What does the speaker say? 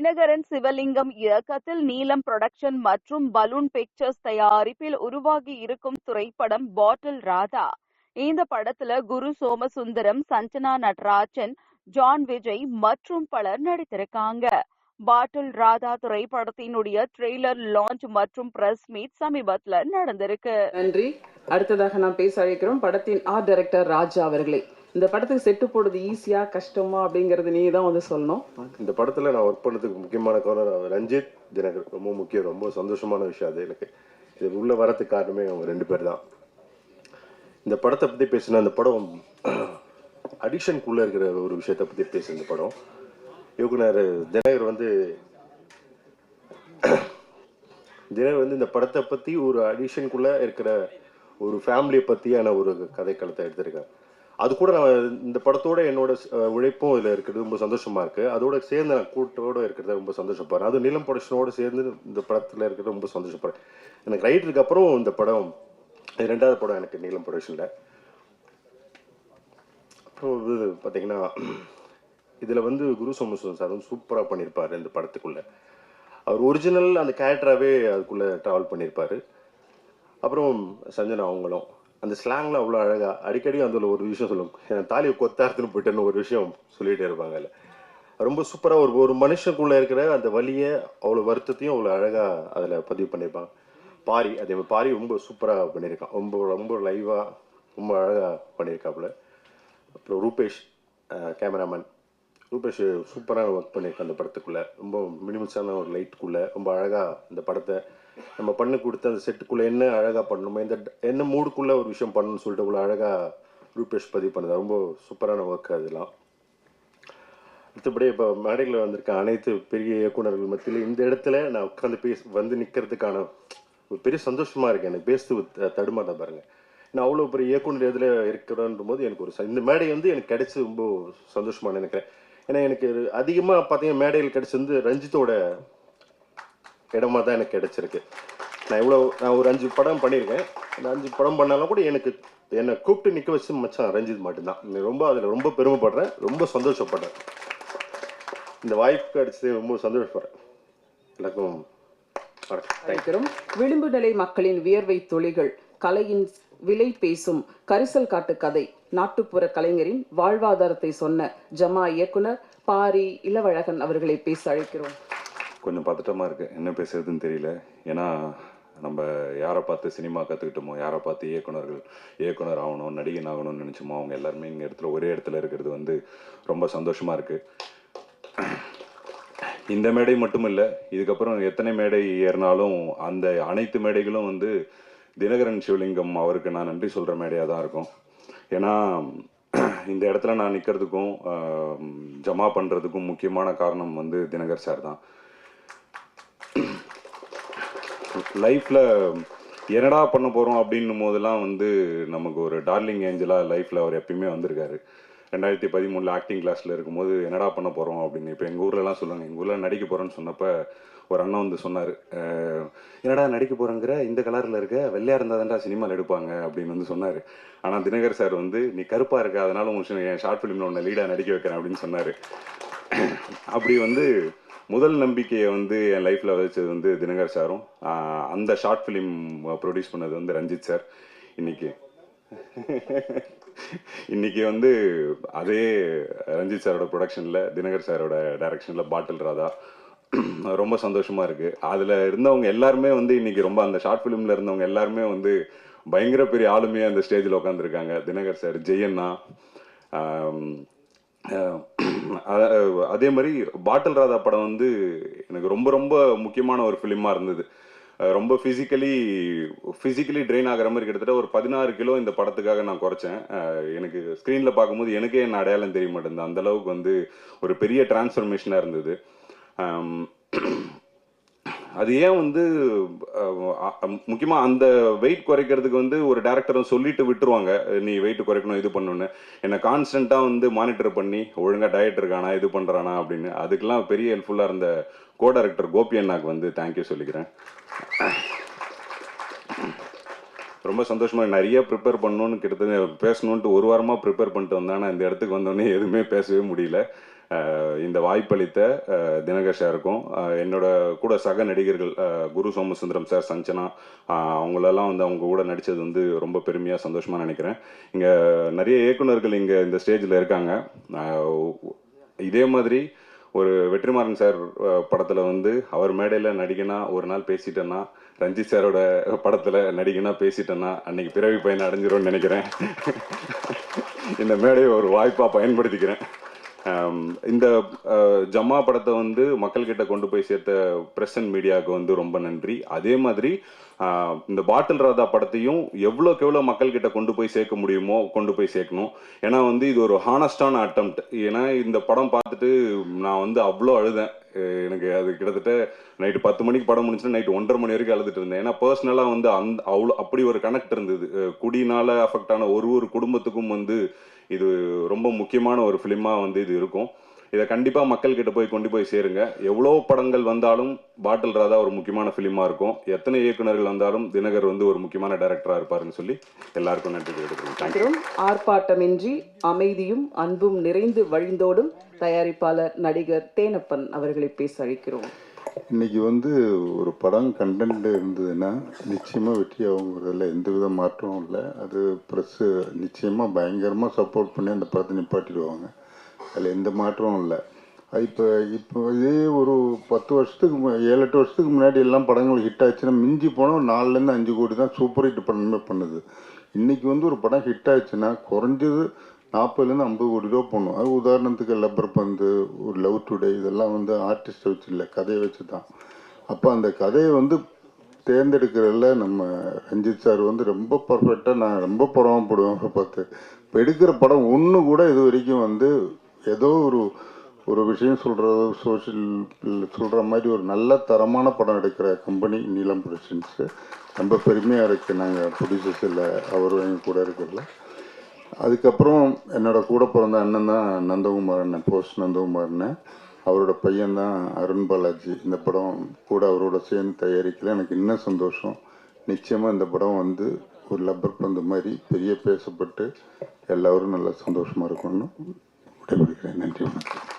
தினகரன் சிவலிங்கம் இயக்கத்தில் நீலம் புரொடக்ஷன் மற்றும் பலூன் பிக்சர்ஸ் தயாரிப்பில் உருவாகி இருக்கும் திரைப்படம் பாட்டில் ராதா. இந்த படத்துல குரு சோமசுந்தரம் சஞ்சனா நடராஜன் ஜான் விஜய் மற்றும் பலர் நடித்திருக்காங்க. பாட்டில் ராதா திரைப்படத்தினுடைய ட்ரெய்லர் லான்ச் மற்றும் பிரஸ் மீட் சமீபத்துல நடந்திருக்கு. நன்றி. அடுத்ததாக நாம் பேச அழைக்கிறோம் படத்தின் ஆர்ட் டைரக்டர் ராஜா அவர்களை. இந்த படத்துக்கு செட்டு போடுறது ஈஸியா கஷ்டமா அப்படிங்கறது நீ தான் வந்து சொல்லணும். இந்த படத்தில் நான் ஒர்க் பண்ணதுக்கு முக்கியமான காரணம் ரஞ்சித் தினகர். ரொம்ப முக்கியம் ரொம்ப சந்தோஷமான விஷயம் அது எனக்கு. இது உள்ள வரத்துக்கு காரணமே அவங்க ரெண்டு பேர் தான். இந்த படத்தை பற்றி பேசினா அந்த படம் அடிக்ஷனுக்குள்ள இருக்கிற ஒரு விஷயத்தை பற்றி பேசு இந்த படம். இயக்குனர் தினகர் வந்து தினகர் வந்து இந்த படத்தை பற்றி ஒரு அடிக்ஷனுக்குள்ள இருக்கிற ஒரு ஃபேமிலியை பற்றியான ஒரு கதைக்களத்தை எடுத்திருக்காரு. அது கூட நான் இந்த படத்தோட என்னோட உழைப்பும் இதில் இருக்கிறது ரொம்ப சந்தோஷமா இருக்கு. அதோட சேர்ந்து நான் கூட்டோட இருக்கிறது ரொம்ப சந்தோஷப்படுறேன். அது நீலம் ப்ரொடக்ஷனோட சேர்ந்து இந்த படத்தில் இருக்கிறது ரொம்ப சந்தோஷப்படுறேன். எனக்கு ரைட்டருக்கு அப்புறம் இந்த படம் இது ரெண்டாவது படம் எனக்கு நீலம் ப்ரொடக்ஷனில் அப்புறம் இது பார்த்தீங்கன்னா இதில் வந்து குரு சோமசுவன் சார் வந்து சூப்பராக பண்ணியிருப்பாரு இந்த படத்துக்குள்ள. அவர் ஒரிஜினல் அந்த கேரக்டராகவே அதுக்குள்ளே ட்ராவல் பண்ணியிருப்பாரு அப்புறம் சஞ்சனா அவங்களும். அந்த ஸ்லாங்ல அவ்வளோ அழகாக அடிக்கடி அந்த ஒரு விஷயம் சொல்லும். என் தாலியை கொத்தாரத்துன்னு போயிட்டேன்னு ஒரு விஷயம் சொல்லிட்டே இருப்பாங்கல்ல ரொம்ப சூப்பராக ஒரு ஒரு மனுஷனுக்குள்ளே இருக்கிற அந்த வழியை அவ்வளோ வருத்தத்தையும் அவ்வளோ அழகாக அதில் பதிவு பண்ணியிருப்பாங்க. பாரி அதே மாதிரி பாரி ரொம்ப சூப்பராக பண்ணியிருக்கான். ரொம்ப ரொம்ப லைவாக ரொம்ப அழகாக பண்ணியிருக்காப்புல. அப்புறம் ரூபேஷ் கேமராமேன் ரூபேஷ் சூப்பராக ஒர்க் பண்ணியிருக்கான் அந்த படத்துக்குள்ளே. ரொம்ப மினிமல்ஸான ஒரு லைட்டுக்குள்ளே ரொம்ப அழகாக அந்த படத்தை நம்ம பண்ணு கொடுத்த அந்த செட்டுக்குள்ளே என்ன அழகாக பண்ணணுமோ இந்த என்ன மூடுக்குள்ளே ஒரு விஷயம் பண்ணணும்னு சொல்லிட்டு அவ்வளோ அழகாக ரூபேஷ் பதிவு பண்ணுது ரொம்ப சூப்பரான ஒர்க் அதெல்லாம் மற்றபடி இப்போ மேடையில் வந்திருக்க அனைத்து பெரிய இயக்குனர்கள் மத்தியில் இந்த இடத்துல நான் உட்காந்து பேச வந்து நிற்கிறதுக்கான ஒரு பெரிய சந்தோஷமாக இருக்குது எனக்கு பேசுறது தடுமாட்டேன் பாருங்கள் நான் அவ்வளோ பெரிய இயக்குனர் இதில் இருக்கிறன்ற போது எனக்கு ஒரு ச- இந்த மேடை வந்து எனக்கு கிடைச்சி ரொம்ப சந்தோஷமாக நினைக்கிறேன். ஏன்னா எனக்கு அதிகமாக பார்த்தீங்கன்னா மேடையில் கிடைச்சி வந்து ரஞ்சித்தோட இடமா தான் எனக்கு கிடச்சிருக்கு. நான் இவ்வளோ நான் ஒரு அஞ்சு படம் பண்ணியிருக்கேன். அந்த அஞ்சு படம் பண்ணாலும் கூட எனக்கு என்னை கூப்பிட்டு நிற்க வச்சு மச்சான் ரஞ்சித் மட்டும்தான். நான் ரொம்ப அதில் ரொம்ப பெருமைப்படுறேன் ரொம்ப சந்தோஷப்படுறேன். இந்த வாய்ப்பு கிடைச்சது ரொம்ப சந்தோஷப்படுறேன். எல்லாருக்கும் வணக்கம். விளிம்பு நிலை மக்களின் வியர்வை துளிகள் கலையின் விலை பேசும் கரிசல் காட்டு கதை நாட்டுப்புற கலைஞரின் வாழ்வாதாரத்தை சொன்ன ஜமா இயக்குனர் பாரி இளவழகன் அவர்களை பேச அழைக்கிறோம். கொஞ்சம் பதட்டமாக இருக்குது என்ன பேசுறதுன்னு தெரியல. ஏன்னா நம்ம யாரை பார்த்து சினிமா கற்றுக்கிட்டோமோ யாரை பார்த்து இயக்குனர்கள் இயக்குனர் ஆகணும் நடிகன் ஆகணும்னு நினச்சோமோ அவங்க எல்லாருமே இங்கே இடத்துல ஒரே இடத்துல இருக்கிறது வந்து ரொம்ப சந்தோஷமாக இருக்குது இந்த மேடை மட்டும் இல்லை இதுக்கப்புறம் எத்தனை மேடை ஏறினாலும் அந்த அனைத்து மேடைகளும் வந்து தினகரன் சிவலிங்கம் அவருக்கு நான் நன்றி சொல்கிற மேடையாக தான் இருக்கும். ஏன்னா இந்த இடத்துல நான் நிற்கிறதுக்கும் ஜமா பண்ணுறதுக்கும் முக்கியமான காரணம் வந்து தினகர் சார் தான். லைஃப்பில் என்னடா பண்ண போகிறோம் அப்படின்னும் போதெல்லாம் வந்து நமக்கு ஒரு டார்லிங் ஏஞ்சலாக லைஃப்பில் அவர் எப்பயுமே வந்திருக்காரு. ரெண்டாயிரத்தி பதிமூணில் ஆக்டிங் கிளாஸில் இருக்கும்போது என்னடா பண்ண போகிறோம் அப்படின்னு இப்போ எங்கள் ஊர்லலாம் சொல்லுவாங்க. எங்கள் ஊரில் நடிக்க போகிறோன்னு சொன்னப்போ ஒரு அண்ணன் வந்து சொன்னார் என்னடா நடிக்க போகிறேங்கிற இந்த கலரில் இருக்க? வெள்ளையாக இருந்தால் தான்டா சினிமாவில் எடுப்பாங்க. அப்படின்னு வந்து சொன்னார். ஆனால் தினகர் சார் வந்து நீ கருப்பாக இருக்க அதனால உன் என் ஷார்ட் ஃபிலிமில் உன்னை லீடாக நடிக்க வைக்கிறேன் அப்படின்னு சொன்னார். அப்படி வந்து முதல் நம்பிக்கையை வந்து என் லைஃப்பில் விதைச்சது வந்து தினகர் சாரும். அந்த ஷார்ட் ஃபிலிம் ப்ரொடியூஸ் பண்ணது வந்து ரஞ்சித் சார். இன்னைக்கு. இன்னைக்கு வந்து அதே ரஞ்சித் சாரோட ப்ரொடக்ஷனில் தினகர் சாரோட டைரக்ஷனில் பாட்டில் ராதா. ரொம்ப சந்தோஷமாக இருக்குது அதில் இருந்தவங்க எல்லாருமே வந்து இன்னைக்கு ரொம்ப அந்த ஷார்ட் ஃபிலிமில் இருந்தவங்க எல்லாருமே வந்து பயங்கர பெரிய ஆளுமையாக அந்த ஸ்டேஜில் உட்காந்துருக்காங்க தினகர் சார் ஜெயண்ணா அதே மாதிரி பாட்டில் ராதா படம் வந்து எனக்கு ரொம்ப ரொம்ப முக்கியமான ஒரு ஃபிலிமாக இருந்தது. ரொம்ப ஃபிசிக்கலி ஃபிசிக்கலி ட்ரெயின் ஆகிற மாதிரி கிட்டத்தட்ட ஒரு பதினாறு கிலோ இந்த படத்துக்காக நான் குறைச்சேன். எனக்கு ஸ்க்ரீனில் பார்க்கும்போது எனக்கே என் அடையாளம் தெரிய மாட்டேங்குது. அந்தளவுக்கு வந்து ஒரு பெரிய டிரான்ஸ்ஃபர்மேஷனாக இருந்தது. அது ஏன் வந்து முக்கியமாக அந்த வெயிட் குறைக்கிறதுக்கு வந்து ஒரு டேரக்டரும் சொல்லிட்டு விட்டுருவாங்க. நீ வெயிட் குறைக்கணும் இது பண்ணணும்னு. என்னை கான்ஸ்டண்ட்டாக வந்து மானிட்டர் பண்ணி ஒழுங்காக டயட் இருக்கானா இது பண்ணுறானா அப்படின்னு. அதுக்கெல்லாம் பெரிய ஹெல்ப்ஃபுல்லாக இருந்த கோ டைரக்டர் கோபி அண்ணாக்கு வந்து தேங்க்யூ சொல்லிக்கிறேன். ரொம்ப சந்தோஷமாக நிறைய ப்ரிப்பேர் பண்ணணும்னு கிட்டத்தட்ட பேசணுன்ட்டு ஒரு வாரமாக ப்ரிப்பேர் பண்ணிட்டு வந்தேன். ஆனால் இந்த இடத்துக்கு வந்தோடனே எதுவுமே பேசவே முடியல. இந்த வாய்ப்பளித்த தினகர் சாருக்கும் என்னோட கூட சக நடிகர்கள் குரு சோமசுந்தரம் சார் சஞ்சனா அவங்களெல்லாம் வந்து அவங்க கூட நடித்தது வந்து ரொம்ப பெருமையாக சந்தோஷமாக நினைக்கிறேன். இங்கே நிறைய இயக்குனர்கள் இங்கே இந்த ஸ்டேஜில் இருக்காங்க. இதே மாதிரி ஒரு வெற்றிமாறன் சார் படத்தில் வந்து அவர் மேடையில் நடிகனா ஒரு நாள் பேசிட்டேன்னா ரஞ்சித் சாரோட படத்தில் நடிகனா பேசிட்டேன்னா அன்னைக்கு பிறவி பயன் அடைஞ்சிரும்னு நினைக்கிறேன். இந்த மேடையை ஒரு வாய்ப்பாக பயன்படுத்திக்கிறேன். இந்த ஜம்மா படத்தை வந்து மக்கள்கிட்ட கொண்டு போய் சேர்த்த பிரஸ் அண்ட் மீடியாவுக்கு வந்து ரொம்ப நன்றி. அதே மாதிரி இந்த பாட்டில் ராதா படத்தையும் எவ்வளோக்கு எவ்வளோ மக்கள்கிட்ட கொண்டு போய் சேர்க்க முடியுமோ கொண்டு போய் சேர்க்கணும். ஏன்னா வந்து இது ஒரு ஹானஸ்டான அட்டம்ப்ட் ஏன்னா இந்த படம் பார்த்துட்டு நான் வந்து அவ்வளோ அழுதேன். எனக்கு அது கிட்டத்தட்ட நைட்டு பத்து மணிக்கு படம் முடிச்சுட்டு நைட்டு ஒன்றரை மணி வரைக்கும் அழுதுட்டு இருந்தேன். ஏன்னா பர்சனலாக வந்து அந் அவ்வளோ அப்படி ஒரு கனெக்ட் இருந்தது. குடினால் அஃபெக்ட் ஆன ஒரு ஒரு குடும்பத்துக்கும் வந்து இது ரொம்ப முக்கியமான ஒரு ஃபிலிமாக வந்து இது இருக்கும். இதை கண்டிப்பாக மக்கள்கிட்ட போய் கொண்டு போய் சேருங்க. எவ்வளோ படங்கள் வந்தாலும் பாட்டில் ராதா ஒரு முக்கியமான ஃபிலிமாக இருக்கும். எத்தனை இயக்குனர்கள் வந்தாலும் தினகர் வந்து ஒரு முக்கியமான டைரக்டராக இருப்பாருன்னு சொல்லி எல்லாருக்கும் நன்றி மற்றும் ஆர்ப்பாட்டமின்றி அமைதியும் அன்பும் நிறைந்து வழிந்தோடும் தயாரிப்பாளர் நடிகர் தேனப்பன் அவர்களை பேச அழைக்கிறோம். இன்னைக்கு வந்து ஒரு படம் கண்டென்ட் இருந்ததுன்னா நிச்சயமாக வெற்றி ஆகுங்கிறதுல எந்த வித மாற்றமும் இல்லை. அது ப்ரெஸ்ஸு நிச்சயமாக பயங்கரமாக சப்போர்ட் பண்ணி அந்த படத்தை நிப்பாட்டிடுவாங்க. அதில் எந்த மாற்றமும் இல்லை. இப்போ இப்போ இதே ஒரு பத்து வருஷத்துக்கு ஏழு எட்டு வருஷத்துக்கு முன்னாடி எல்லாம் படங்கள் ஹிட் ஆச்சுன்னா மிஞ்சி போனால் நாலுலேருந்து அஞ்சு கோடி தான் சூப்பர் ஹிட் பண்ணமே பண்ணுது. இன்றைக்கி வந்து ஒரு படம் ஹிட் ஆச்சுன்னா குறைஞ்சது நாற்பதுலேருந்து ஐம்பது கோடி ரூபா போகணும் அது உதாரணத்துக்கு லப்பர் பந்து ஒரு லவ் டுடே இதெல்லாம் வந்து ஆர்டிஸ்ட்டை வச்சு இல்லை கதையை வச்சு தான். அப்போ அந்த கதையை வந்து தேர்ந்தெடுக்கிறதுல நம்ம ரஞ்சித் சார் வந்து ரொம்ப பர்ஃபெக்டாக நான் ரொம்ப புறமப்படுவேன் பார்த்து. இப்போ எடுக்கிற படம் ஒன்று கூட இது வரைக்கும் வந்து ஏதோ ஒரு ஒரு விஷயம் சொல்கிறது சோஷியல் சொல்கிற மாதிரி ஒரு நல்ல தரமான படம் எடுக்கிற கம்பெனி நீலம் ப்ரொடக்ஷன்ஸு ரொம்ப பெருமையாக இருக்குது நாங்கள் ப்ரொடியூசர்ஸில் அவரும் எங்கள் கூட இருக்கிறதுல. அதுக்கப்புறம் என்னோட கூட பிறந்த அண்ணன் தான் நந்தகுமார் அண்ணன் போஸ்ட் நந்தகுமார் அண்ணன் அவரோட பையன் தான் அருண் பாலாஜி. இந்த படம் கூட அவரோட சேர்ந்து தயாரிக்கல. எனக்கு இன்னும் சந்தோஷம். நிச்சயமாக இந்த படம் வந்து ஒரு லப்பர் பந்து மாதிரி பெரிய பேசப்பட்டு எல்லோரும் நல்லா சந்தோஷமாக இருக்கணும். இருக்கணும்னு விடைபெறுகிறேன் நன்றி வணக்கம்